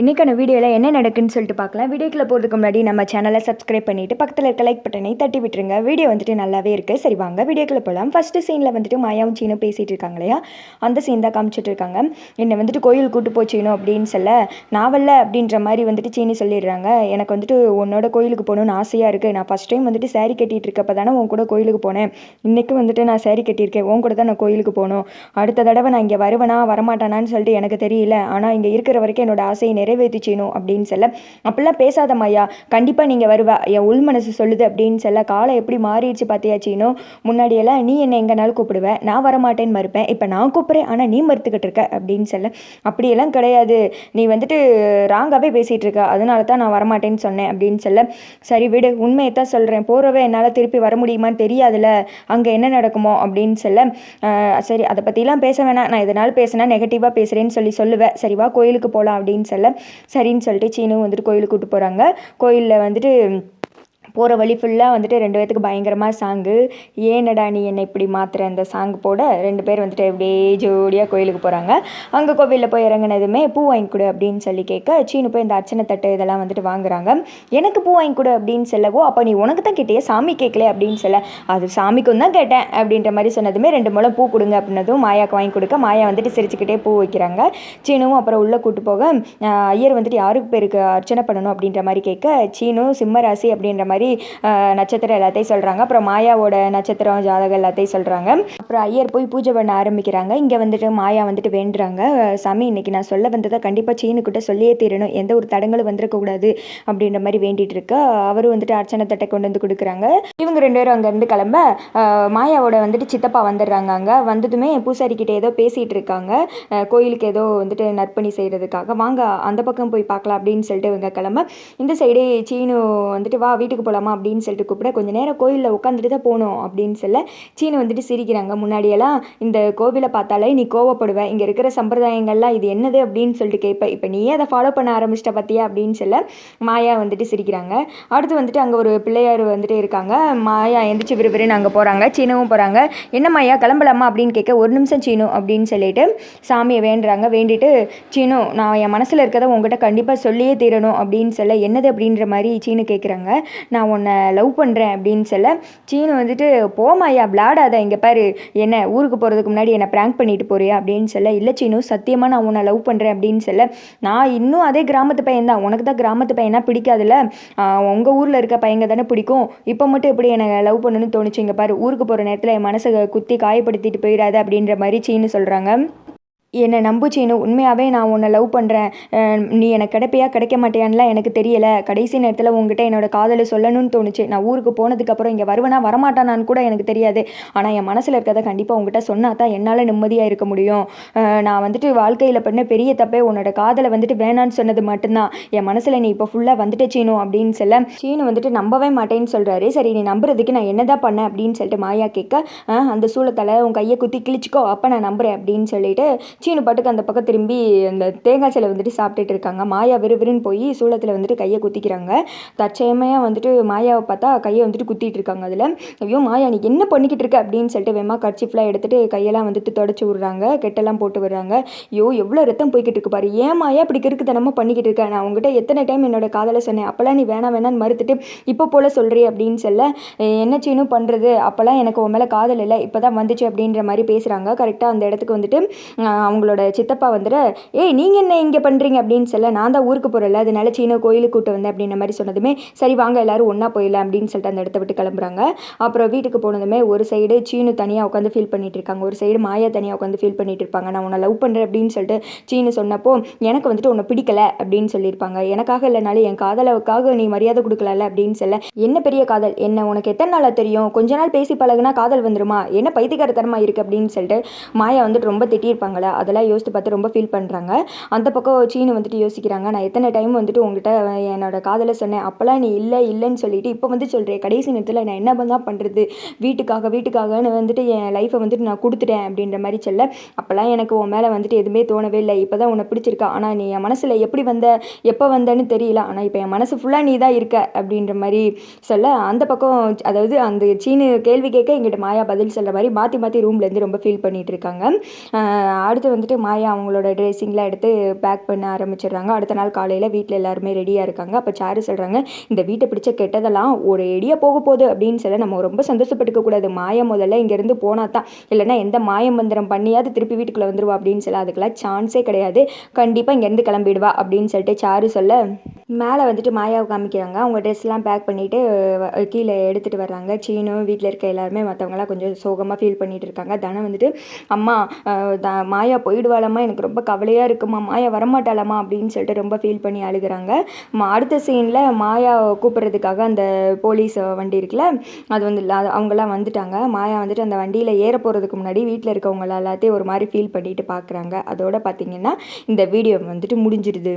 இன்றைக்கான வீடியோவில் என்ன நடக்குன்னு சொல்லிட்டு பார்க்கலாம். வீடியோக்குள்ளே போகிறதுக்கு முன்னாடி நம்ம சேனலை சப்ஸ்கிரைப் பண்ணிவிட்டு பக்கத்தில் இருக்க லைக் பட்டனை தட்டி விட்டுருங்க. வீடியோ வந்துட்டு நல்லாவே இருக்குது சரி வாங்க வீடியோக்குள்ளே போகலாம் ஃபஸ்ட்டு சீனில் வந்துட்டு மாயாவும் சீனும் பேசிகிட்டு இருக்காங்க இல்லையா? அந்த சீன் தான் காமிச்சிட்டு இருக்காங்க. என்னை வந்துட்டு கோயில் கூட்டு போச்சுக்கணும் அப்படின்னு சொல்ல நாவல்ல அப்படின்ற மாதிரி வந்துட்டு சீனி சொல்லிடுறாங்க. எனக்கு வந்துட்டு உன்னோட கோயிலுக்கு போகணுன்னு ஆசையாக இருக்குது நான் ஃபஸ்ட் டைம் வந்துட்டு சேரீ கட்டிகிட்டு இருக்கப்போ தானே உன் கூட கோயிலுக்கு போனேன். இன்றைக்கும் வந்துட்டு நான் சேரீ கட்டியிருக்கேன். உன் கூட தான் நான் கோயிலுக்கு போகணும். அடுத்த தடவை நான் இங்கே வருவேனா வரமாட்டானான்னு சொல்லிட்டு எனக்கு தெரியல. ஆனால் இங்கே இருக்கிற வரைக்கும் என்னோட ஆசை நிறைவேற்றி அப்படின்னு சொல்ல அப்படிலாம் பேசாத கண்டிப்பாக நீங்கள் வருவா. என் உள் மனசு சொல்லுது அப்படின்னு சொல்ல காலம் எப்படி மாறிடுச்சு பார்த்தியாச்சினோ முன்னாடியெல்லாம் நீ என்னை எங்கேனாலும் கூப்பிடுவ. நான் வரமாட்டேன்னு மறுப்பேன். இப்போ நான் கூப்பிட்றேன். ஆனால் நீ மறுத்துக்கிட்டு இருக்க அப்படின்னு சொல்ல அப்படியெல்லாம் கிடையாது. நீ வந்துட்டு ராங்காகவே பேசிகிட்டு இருக்க. அதனால தான் நான் வரமாட்டேன்னு சொன்னேன் அப்படின்னு சொல்ல சரி விடு. உண்மையை தான் சொல்கிறேன் போகிறவே என்னால் திருப்பி வர முடியுமான்னு தெரியாதுல்ல அங்கே என்ன நடக்குமோ அப்படின்னு சொல்ல சரி. அதை பற்றிலாம் பேச வேணாம். நான் எதனால பேசினா நெகட்டிவாக பேசுகிறேன்னு சொல்லி சொல்லுவேன் சரிவா கோயிலுக்கு போகலாம் அப்படின்னு சொல்ல சரின்னு சொல்லிட்டு சீனும் வந்துட்டு கோயிலுக்கு கூப்பிட்டு போகிறாங்க கோயிலில் வந்துட்டு போகிற வழி ஃபுல்லாக வந்துட்டு ரெண்டு பேத்துக்கு பயங்கரமாக சாங்கு ஏனடா நீ என்னை இப்படி மாற்றுற அந்த சாங் போட? ரெண்டு பேர் வந்துட்டு அப்படியே ஜோடியாக கோயிலுக்கு போகிறாங்க அங்கே கோவிலில் போய் இறங்குனதுமே பூ வாங்கி கொடு அப்படின்னு சொல்லி கேட்க சீனு போய் இந்த அர்ச்சனை தட்டு இதெல்லாம் வந்துட்டு வாங்குறாங்க. எனக்கு பூ வாங்கி கொடு அப்படின்னு சொல்லவோ அப்போ நீ உனக்கு தான் கேட்டியே சாமி கேட்கல அப்படின்னு சொல்ல அது சாமிக்கும் தான் கேட்டேன் அப்படின்ற மாதிரி சொன்னதுமே ரெண்டு முளம் பூ கொடுங்க அப்படின்னதும் மாயாவுக்கு வாங்கி கொடுக்க மாயா வந்துட்டு சிரிச்சுக்கிட்டே பூ வைக்கிறாங்க. சீனுவும் அப்புறம் உள்ளே கூட்டு போக ஐயர் வந்துட்டு யாருக்கு பேருக்கு அர்ச்சனை பண்ணணும் அப்படின்ற மாதிரி கேட்க சீனு சிம்ம ராசி அப்படின்ற மாதிரி மாதிரி நட்சத்திரம் எல்லாத்தையும் சொல்கிறாங்க அப்புறம் மாயாவோட நட்சத்திரம் ஜாதகம் எல்லாத்தையும் சொல்கிறாங்க அப்புறம் ஐயர் போய் பூஜை பண்ண ஆரம்பிக்கிறாங்க. இங்கே வந்துட்டு மாயா வந்துட்டு வேண்டுறாங்க. சாமி இன்னைக்கு நான் சொல்ல வந்ததை கண்டிப்பாக சீனுக்கிட்ட சொல்லியே தீரணும். எந்த ஒரு தடங்களும் வந்திருக்கக்கூடாது அப்படின்ற மாதிரி வேண்டிட்டு இருக்க. அவரும் வந்துட்டு அர்ச்சனை தட்டை கொண்டு வந்து கொடுக்குறாங்க. இவங்க ரெண்டு பேரும் அங்கேருந்து கிளம்ப மாயாவோட வந்துட்டு சித்தப்பா வந்துடுறாங்க அங்கே. வந்ததுமே பூசாரிக்கிட்ட ஏதோ பேசிகிட்டு இருக்காங்க. கோயிலுக்கு ஏதோ வந்துட்டு நற்பணி செய்கிறதுக்காக வாங்க அந்த பக்கம் போய் பார்க்கலாம் அப்படின்னு சொல்லிட்டு இவங்க கிளம்ப. இந்த சைடு சீனு வந்துட்டு வா வீட்டுக்கு போகலாமா அப்படின்னு சொல்லிட்டு கூப்பிட கொஞ்ச நேரம் கோயிலில் உட்காந்துட்டு தான் போகணும் அப்படின்னு சொல்ல சீனு வந்துட்டு சிரிக்கிறாங்க. முன்னாடியெல்லாம் இந்த கோவிலை பார்த்தாலே நீ கோவப்படுவ இங்கே இருக்கிற சம்பிரதாயங்கள்லாம் இது என்னது அப்படின்னு சொல்லிட்டு கேட்பேன் இப்போ நீயே அதை ஃபாலோ பண்ண ஆரம்பிச்சிட்ட பார்த்தியா அப்படின்னு சொல்ல மாயா வந்துட்டு சிரிக்கிறாங்க. அடுத்து வந்துட்டு அங்கே ஒரு பிள்ளையார் வந்துட்டு இருக்காங்க. மாயா எந்திரிச்சு விறுவிறுன்னு அங்கே போகிறாங்க சீனவும் போகிறாங்க என்ன மாயா கிளம்பலாமா? அப்படின்னு கேட்க ஒரு நிமிஷம் சீனு அப்படின்னு சொல்லிட்டு சாமியை வேண்டுறாங்க. வேண்டிட்டு சீனு நான் என் மனசில் இருக்கிறத உங்ககிட்ட கண்டிப்பாக சொல்லியே தீரணும் அப்படின்னு சொல்ல என்னது? அப்படின்ற மாதிரி சீனு கேட்குறாங்க நான் உன்னை லவ் பண்ணுறேன் அப்படின்னு சொல்ல சீனு வந்துட்டு போமாயா விளாடாத இங்கே பாரு என்ன ஊருக்கு போகிறதுக்கு முன்னாடி என்னை ப்ராங்க் பண்ணிட்டு போறியா? அப்படின்னு சொல்ல இல்லை சீனு சத்தியமாக நான் உன்னை லவ் பண்ணுறேன் அப்படின்னு சொல்ல நான் இன்னும் அதே கிராமத்து பையன் தான். உனக்கு தான் கிராமத்து பையனா பிடிக்காதுல்ல? உங்கள் ஊரில் இருக்க பையங்க தானே பிடிக்கும். இப்போ மட்டும் எப்படி எனக்கு லவ் பண்ணணும்னு தோணுச்சு? இங்கே பாரு ஊருக்கு போகிற நேரத்தில் என் மனசை குத்தி காயப்படுத்திட்டு போயிடாத. அப்படின்ற மாதிரி சீனு சொல்கிறாங்க என்னை நம்பு சீனு உண்மையாகவே நான் உன்னை லவ் பண்ணுறேன் நீ எனக்கு கிடைப்பியா கிடைக்க மாட்டியான்லாம் எனக்கு தெரியலை. கடைசி நேரத்தில் உங்ககிட்ட என்னோட காதலை சொல்லணும்னு தோணுச்சு. நான் ஊருக்கு போனதுக்கப்புறம் இங்கே வருவேனா வரமாட்டானான்னு கூட எனக்கு தெரியாது. ஆனால் என் மனசில் இருக்கிறத கண்டிப்பாக உங்ககிட்ட சொன்னா தான் என்னால் நிம்மதியாக இருக்க முடியும். நான் வந்துட்டு வாழ்க்கையில் பண்ண பெரிய தப்பே உன்னோட காதலை வந்துட்டு வேணான்னு சொன்னது மட்டும்தான். என் மனசில் நீ இப்போ ஃபுல்லாக வந்துட்டு சீனு அப்படின்னு சொல்ல சீனு வந்துட்டு நம்பவே மாட்டேன்னு சொல்கிறாரு சரி நீ நம்புறதுக்கு நான் என்னதான் பண்ணேன் அப்படின்னு சொல்லிட்டு மாயா கேட்க அந்த சூளத்தில் உன் கையை குத்தி கிழிச்சிக்கோ அப்போ நான் நம்புறேன் அப்படின்னு சொல்லிட்டு சீனு பாட்டுக்கு அந்த பக்கம் திரும்பி அந்த தேங்காய் சிலை வந்துட்டு சாப்பிட்டுட்டு இருக்காங்க. மாயா விறுவிறுன்னு போய் சூளத்தில் வந்துட்டு கையை குத்திக்கிறாங்க. தற்சயமையாக வந்துட்டு மாயாவை பார்த்தா கையை வந்துட்டு குத்திட்டு இருக்காங்க அதில். ஐயோ மாயா நீ என்ன பண்ணிக்கிட்டு இருக்க அப்படின்னு சொல்லிட்டு வேமா கர்ச்சிஃப்லாம் எடுத்துட்டு கையெல்லாம் வந்துட்டு தொடச்சி விட்றாங்க. கெட்டெல்லாம் போட்டு விடுறாங்க. ஐயோ எவ்வளோ ரத்தம் போய்கிட்டு இருக்கு பாரு. ஏன் மாயா இப்படி கிறுக்குத்தனமாக பண்ணிக்கிட்டு இருக்கேன் நான் உங்ககிட்ட எத்தனை டைம் என்னோட காதலை சொன்னேன். அப்போல்லாம் நீ வேணாம் வேணான்னு மறுத்துட்டு இப்போ போல் சொல்கிறே அப்படின்னு சொல்ல என்ன சீனும் பண்ணுறது அப்போல்லாம் எனக்கு உன் மேலே காதல் இல்லை. இப்போ தான் வந்துச்சு அப்படின்ற மாதிரி பேசுகிறாங்க கரெக்டாக அந்த இடத்துக்கு வந்துட்டு அவங்களோட சித்தப்பா வந்துட்டு ஏய் நீங்கள் என்ன இங்கே பண்ணுறீங்க அப்படின்னு சொல்ல நான் தான் ஊருக்கு போகிறல அதனால சீன கோயிலுக்கு கூட்டு வந்தேன் அப்படின்ற மாதிரி சொன்னதுமே சரி வாங்க எல்லாரும் ஒன்றா போயிடலாம் அப்படின்னு சொல்லிட்டு அந்த இடத்த விட்டு கிளம்புறாங்க. அப்புறம் வீட்டுக்கு போனதுமே ஒரு சைடு சீனு தனியாக உட்காந்து ஃபீல் பண்ணிட்டு இருக்காங்க. ஒரு சைடு மாயா தனியாக உட்காந்து ஃபீல் பண்ணிட்டு இருப்பாங்க. நான் உன்னை லவ் பண்ணுறேன் அப்படின்னு சொல்லிட்டு சீனு சொன்னப்போ எனக்கு வந்துட்டு உன்னை பிடிக்கல அப்படின்னு சொல்லியிருப்பாங்க. எனக்காக இல்லைனாலும் என் காதலுக்காக நீ மரியாதை கொடுக்கல அப்படின்னு சொல்ல என்ன பெரிய காதல்? என்ன உனக்கு எத்தனை நாளாக தெரியும்? கொஞ்ச நாள் பேசி பழகுனா காதல் வந்துருமா? என்ன பைத்தியக்காரத்தனமா இருக்கு? அப்படின்னு சொல்லிட்டு மாயா வந்துட்டு ரொம்ப திட்டியிருப்பாங்களே? அதெல்லாம் யோசித்து பார்த்து ரொம்ப ஃபீல் பண்ணுறாங்க அந்த பக்கம் சீனு வந்துட்டு யோசிக்கிறாங்க. நான் எத்தனை டைம் வந்துட்டு உங்ககிட்ட என்னோட காதலை சொன்னேன். அப்போல்லாம் நீ இல்லை இல்லைன்னு சொல்லிட்டு இப்போ வந்து சொல்கிறேன் கடைசி நேரத்தில் நான் என்ன தான் பண்ணுறது வீட்டுக்காக வீட்டுக்காகன்னு வந்துட்டு என் லைஃப்பை வந்துட்டு நான் கொடுத்துட்டேன் அப்படின்ற மாதிரி சொல்ல. அப்போல்லாம் எனக்கு உன் மேலே வந்துட்டு எதுவுமே தோணவே இல்லை. இப்போ தான் உன்னை பிடிச்சிருக்கா. ஆனால் நீ என் மனசில் எப்படி வந்த எப்போ வந்தேன்னு தெரியல. ஆனால் இப்போ என் மனசு ஃபுல்லாக நீ தான் இருக்க அப்படின்ற மாதிரி சொல்ல. அந்த பக்கம் அதாவது அந்த சீனு கேள்வி கேட்க எங்கிட்ட மாயா பதில் சொல்கிற மாதிரி மாற்றி மாற்றி ரூம்லேருந்து ரொம்ப ஃபீல் பண்ணிகிட்டு இருக்காங்க. அடுத்து அடுத்து வந்துட்டு மாயா அவங்களோட ட்ரெஸ்ஸிங்லாம் எடுத்து பேக் பண்ண ஆரம்பிச்சிடுறாங்க. அடுத்த நாள் காலையில் வீட்டில் எல்லாருமே ரெடியாக இருக்காங்க. அப்போ சாரு சொல்கிறாங்க இந்த வீட்டை பிடிச்ச கெட்டதெல்லாம் ஒரு எடியாக போக போகுது அப்படின்னு சொல்ல நம்ம ரொம்ப சந்தோஷப்பட்டுக்க கூடாது மாயா முதல்ல இங்கேருந்து போனால் தான். இல்லைன்னா எந்த மாயம் மந்திரம் பண்ணியாவது திருப்பி வீட்டுக்குள்ளே வந்துடுவா அப்படின்னு சொல்ல அதுக்கெல்லாம் சான்ஸே கிடையாது. கண்டிப்பாக இங்கேருந்து கிளம்பிடுவா அப்படின்னு சொல்லிட்டு சாரு சொல்ல மேலே வந்துட்டு மாயாவை காமிக்கிறாங்க. அவங்க ட்ரெஸ்லாம் பேக் பண்ணிவிட்டு கீழே எடுத்துகிட்டு வர்றாங்க. சீனு வீட்டில் இருக்க எல்லாருமே மற்றவங்களாம் கொஞ்சம் சோகமாக ஃபீல் பண்ணிகிட்டு இருக்காங்க. தனம் வந்துட்டு அம்மா த மாயா போயிடுவாளம்மா. எனக்கு ரொம்ப கவலையாக இருக்குமா மாயா வரமாட்டாளாம்மா. அப்படின்னு சொல்லிட்டு ரொம்ப ஃபீல் பண்ணி அழுகுறாங்க. அடுத்த சீனில் மாயா கூப்பிட்றதுக்காக அந்த போலீஸ் வண்டி இருக்குல்ல அது வந்து அவங்களாம் அவங்கெல்லாம் வந்துட்டாங்க. மாயா வந்துட்டு அந்த வண்டியில் ஏற போகிறதுக்கு முன்னாடி வீட்டில் இருக்கவங்க எல்லாத்தையும் ஒரு மாதிரி ஃபீல் பண்ணிட்டு பார்க்குறாங்க அதோட பார்த்தீங்கன்னா இந்த வீடியோ வந்துட்டு முடிஞ்சிடுது.